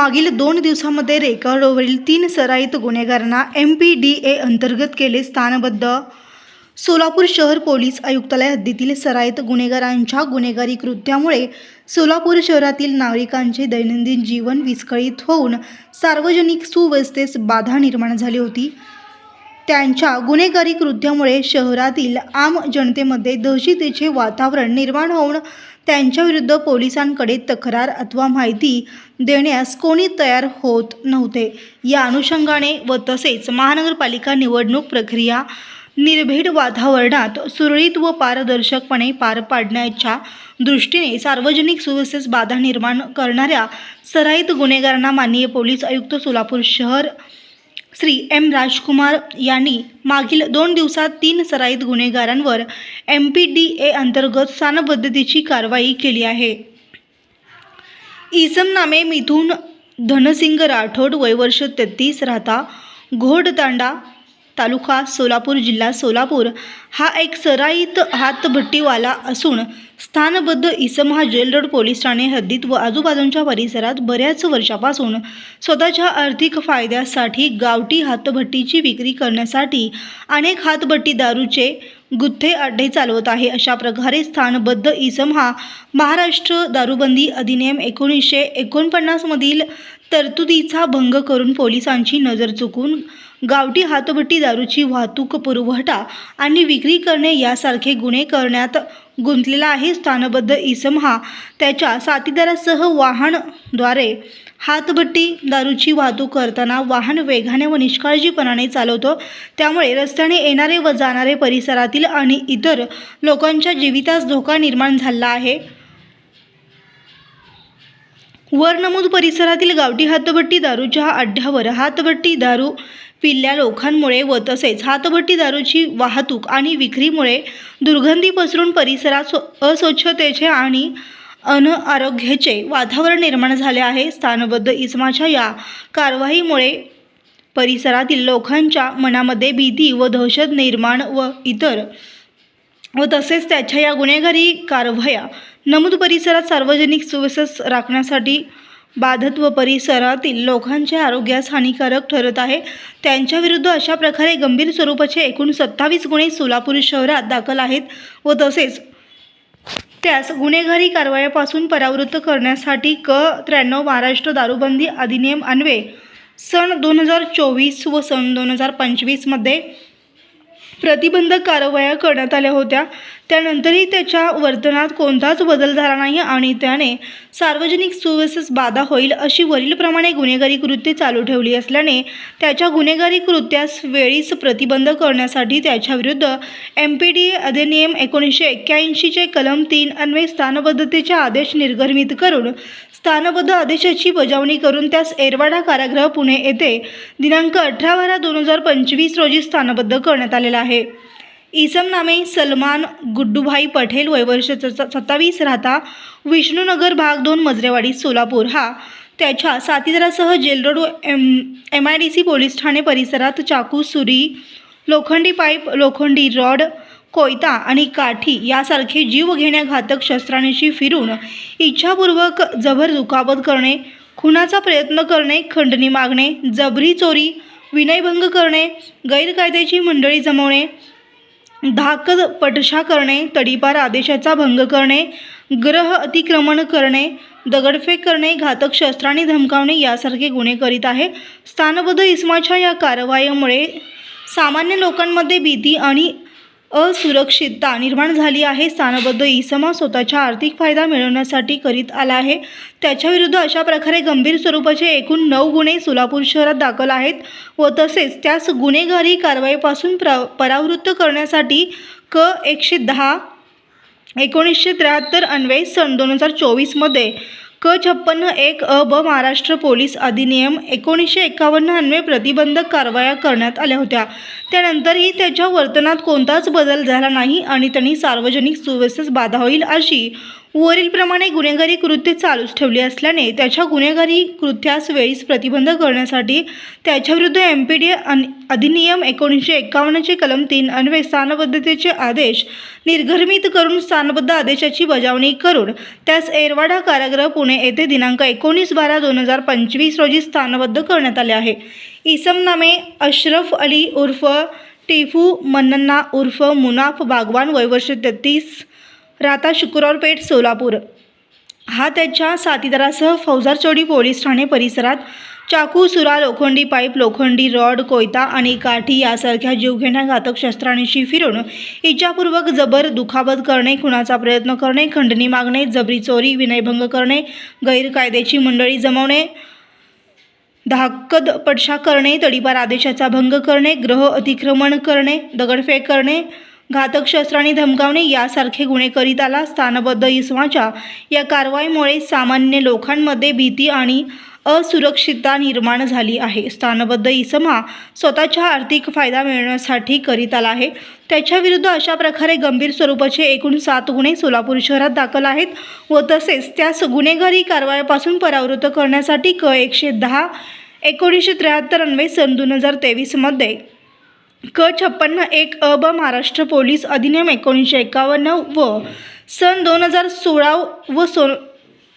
मागील दोन दिवसांमध्ये रेकॉर्डवरील तीन सराईत गुन्हेगारांना एम पी डी ए अंतर्गत केले स्थानबद्ध. सोलापूर शहर पोलीस आयुक्तालय हद्दीतील सराईत गुन्हेगारांच्या गुन्हेगारी कृत्यामुळे सोलापूर शहरातील नागरिकांचे दैनंदिन जीवन विस्कळीत होऊन सार्वजनिक सुव्यवस्थेस बाधा निर्माण झाली होती. त्यांच्या गुन्हेगारी कृत्यामुळे शहरातील आम जनतेमध्ये दहशतीचे वातावरण निर्माण होऊन त्यांच्याविरुद्ध पोलिसांकडे तक्रार अथवा माहिती देण्यास कोणी तयार होत नव्हते. या अनुषंगाने व तसेच महानगरपालिका निवडणूक प्रक्रिया निर्भीड वातावरणात सुरळीत व पारदर्शकपणे पार पाडण्याच्या दृष्टीने सार्वजनिक सुव्यवस्थेस बाधा निर्माण करणाऱ्या सराईत गुन्हेगारांना माननीय पोलीस आयुक्त सोलापूर शहर श्री एम राजकुमार यांनी मागील दोन दिवसात तीन सराईत गुन्हेगारांवर एम पी डी ए अंतर्गत स्थानबद्धतेची कारवाई केली आहे. इसम नामे मिथून धनसिंग राठोड वयवर्ष तेहतीस राहता घोडतांडा तालुका सोलापूर जिल्हा सोलापूर हा एक सराईत हातभट्टीवाला असून स्थानबद्ध इसम हा जेल रोड पोलीस ठाणे हद्दीत व आजूबाजूंच्या परिसरात बऱ्याच वर्षापासून स्वतःच्या आर्थिक फायद्यासाठी गावठी हातभट्टीची विक्री करण्यासाठी अनेक हातभट्टी दारूचे गुत्थे अड्डे चालवत आहे. अशा प्रकारे स्थानबद्ध इसम हा महाराष्ट्र दारूबंदी अधिनियम एकोणीसशे एकोणपन्नासमधील तरतुदीचा भंग करून पोलिसांची नजर चुकून गावठी हातभट्टी दारूची वाहतूक पुरवठा आणि विक्री करणे यासारखे गुन्हे करण्यात गुंतलेला आहे स्थानबद्ध इसम हा. त्याच्या साथीदारासह वाहनद्वारे हातभट्टी दारूची वाहतूक करताना वाहन वेगाने व निष्काळजीपणाने चालवतो. त्यामुळे रस्त्याने येणारे व जाणारे परिसरातील आणि इतर लोकांच्या जीवितास धोका निर्माण झाला आहे. वर नमूद परिसरातील गावठी हातभट्टी दारूच्या अड्ड्यावर हातभट्टी दारू पिल्ल्या लोकांमुळे व तसेच हातभट्टी दारूची वाहतूक आणि विक्रीमुळे दुर्गंधी पसरून परिसरात स्व- अस्वच्छतेचे आणि अनआरोग्याचे वातावरण निर्माण झाले आहे. स्थानबद्ध इसमाच्या या कारवाईमुळे परिसरातील लोकांच्या मनामध्ये भीती व दहशत निर्माण व इतर व तसेच त्याच्या या गुन्हेगारी कारवाया नमूद परिसरात सार्वजनिक सुव्यवस्था राखण्यासाठी बाधत व परिसरातील लोकांच्या आरोग्यास हानिकारक ठरत आहे. त्यांच्याविरुद्ध अशा प्रकारे गंभीर स्वरूपाचे एकूण सत्तावीस गुन्हे सोलापूर शहरात दाखल आहेत व तसेच त्यास गुन्हेगारी कारवायापासून परावृत्त करण्यासाठी क त्र्याण्णव महाराष्ट्र दारूबंदी अधिनियम अन्वये सन दोन हजार चोवीस व सन दोन हजार पंचवीसमध्ये प्रतिबंधक कारवाया करण्यात आल्या होत्या. त्यानंतरही त्याच्या वर्तनात कोणताच बदल झाला नाही आणि त्याने सार्वजनिक सुव्यवस्थेस बाधा होईल अशी वरीलप्रमाणे गुन्हेगारी कृत्ये चालू ठेवली असल्याने त्याच्या गुन्हेगारी कृत्यास वेळीच प्रतिबंध करण्यासाठी त्याच्याविरुद्ध एम पी डी अधिनियम एकोणीसशे एक्क्याऐंशीचे कलम तीन अन्वये स्थानबद्धतेचे आदेश निर्गमित करून स्थानबद्ध आदेशाची बजावणी करून त्यास एरवाडा कारागृह पुणे येथे दिनांक अठरा बारा दोन हजार पंचवीस रोजी स्थानबद्ध करण्यात आलेला आहे. इसम नामे सलमान गुड्डूभाई पटेल वयवर्ष सत्तावीस राहता विष्णुनगर भाग दोन मजरेवाडी सोलापूर. हा त्याच्या साथीदारासह jail road M M I D C police Thane परिसरात चाकू सुरी लोखंडी पाईप लोखंडी रॉड कोयता आणि काठी यासारखे जीव घेण्याघातक शस्त्रांशी फिरून इच्छापूर्वक जबर दुखापत करणे खुनाचा प्रयत्न करणे खंडणी मागणे जबरी चोरी विनयभंग करणे गैरकायद्याची मंडळी जमवणे धाकद पटशा करणे तडीपार आदेशाचा भंग करणे ग्रह अतिक्रमण करणे दगडफेक करणे घातक शस्त्राने धमकावणे यासारखे गुन्हे करीत आहे. स्थानबद्ध इस्माच्या या कारवाईमुळे सामान्य लोकांमध्ये भीती आणि असुरक्षितता निर्माण झाली आहे. स्थानबद्ध इसमा स्वतःचा आर्थिक फायदा मिळवण्यासाठी करीत आला आहे. त्याच्याविरुद्ध अशा प्रकारे गंभीर स्वरूपाचे एकूण नऊ गुन्हे सोलापूर शहरात दाखल आहेत व तसेच त्यास गुन्हेगारी कारवाईपासून प्र परावृत्त करण्यासाठी क एकशे दहा एकोणीसशे त्र्याहत्तर अन्वये सन दोन हजार चोवीसमध्ये क छप्पन्न एक अ ब महाराष्ट्र पोलीस अधिनियम एकोणीसशे एकावन्न अन्वे प्रतिबंधक कारवाया करण्यात आल्या होत्या. त्यानंतरही त्याच्या वर्तनात कोणताच बदल झाला नाही आणि त्यांनी सार्वजनिक सुव्यवस्थेस बाधा होईल अशी वरीलप्रमाणे गुन्हेगारी कृत्य चालूच ठेवली असल्याने त्याच्या गुन्हेगारी कृत्यास वेळीच प्रतिबंध करण्यासाठी त्याच्याविरुद्ध एम पी डी अधिनियम एकोणीसशे एकावन्नचे कलम तीन अन्वये स्थानबद्धतेचे आदेश निर्गमित करून स्थानबद्ध आदेशाची बजावणी करून त्यास एरवाडा कारागृह पुणे येथे दिनांक एकोणीस बारा दोन हजार पंचवीस रोजी स्थानबद्ध करण्यात आले आहे. इसम नामे अशरफ अली उर्फ टिफू मन्नन्ना उर्फ मुनाफ बागवान वयवर्ष तेहतीस राहता शुक्रवार पेठ सोलापूर. हा त्याच्या साथीदारासह फौजार चौडी पोलीस ठाणे परिसरात चाकू सुरा लोखंडी पाईप लोखंडी रॉड कोयता आणि काठी यासारख्या जीवघेण्या घातक शस्त्रांशी फिरून इच्छापूर्वक जबर दुखापत करणे खुनाचा प्रयत्न करणे खंडणी मागणे जबरी चोरी विनयभंग करणे गैरकायदेची मंडळी जमवणे धाकद पडशा करणे तडीपार आदेशाचा भंग करणे ग्रह अतिक्रमण करणे दगडफेक करणे घातक शस्त्राने धमकावणे यासारखे गुन्हे करीत आला स्थानबद्ध इसमाच्या या कारवाईमुळे सामान्य लोकांमध्ये भीती आणि असुरक्षितता निर्माण झाली आहे. स्थानबद्ध इसम हा स्वतःचा आर्थिक फायदा मिळवण्यासाठी करीत आला आहे. त्याच्याविरुद्ध अशा प्रकारे गंभीर स्वरूपाचे एकूण सात गुन्हे सोलापूर शहरात दाखल आहेत व तसेच त्यास गुन्हेगारी कारवाईपासून परावृत्त करण्यासाठी क एकशे दहा एकोणीसशे त्र्याहत्तर अन्वे सन दोन हजार तेवीसमध्ये क छप्पन्न एक अ ब महाराष्ट्र पोलीस अधिनियम एकोणीसशे एकावन्न व सन दोन हजार सोळा व सो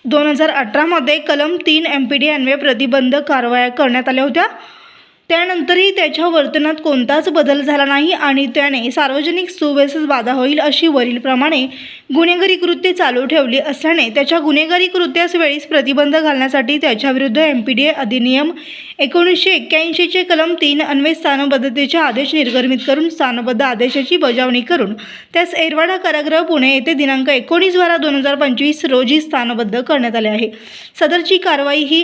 दोन हजार अठरामध्ये कलम तीन एम पी डी अन्वये प्रतिबंध कारवाया करण्यात आल्या होत्या. त्यानंतरही त्याच्या वर्तनात कोणताच बदल झाला नाही आणि त्याने सार्वजनिक सुव्यवस्थेस बाधा होईल अशी वरीलप्रमाणे गुन्हेगारी कृत्ये चालू ठेवली असल्याने त्याच्या गुन्हेगारी कृत्यास वेळीच प्रतिबंध घालण्यासाठी त्याच्याविरुद्ध एम पी डी अधिनियम एकोणीसशे एक्क्याऐंशीचे कलम तीन अन्वय स्थानबद्धतेचे आदेश निर्गमित करून स्थानबद्ध आदेशाची बजावणी करून त्यास एरवाडा कारागृह पुणे येथे दिनांक एकोणीस बारा दोन हजार पंचवीस रोजी स्थानबद्ध करण्यात आले आहे. सदरची कारवाई ही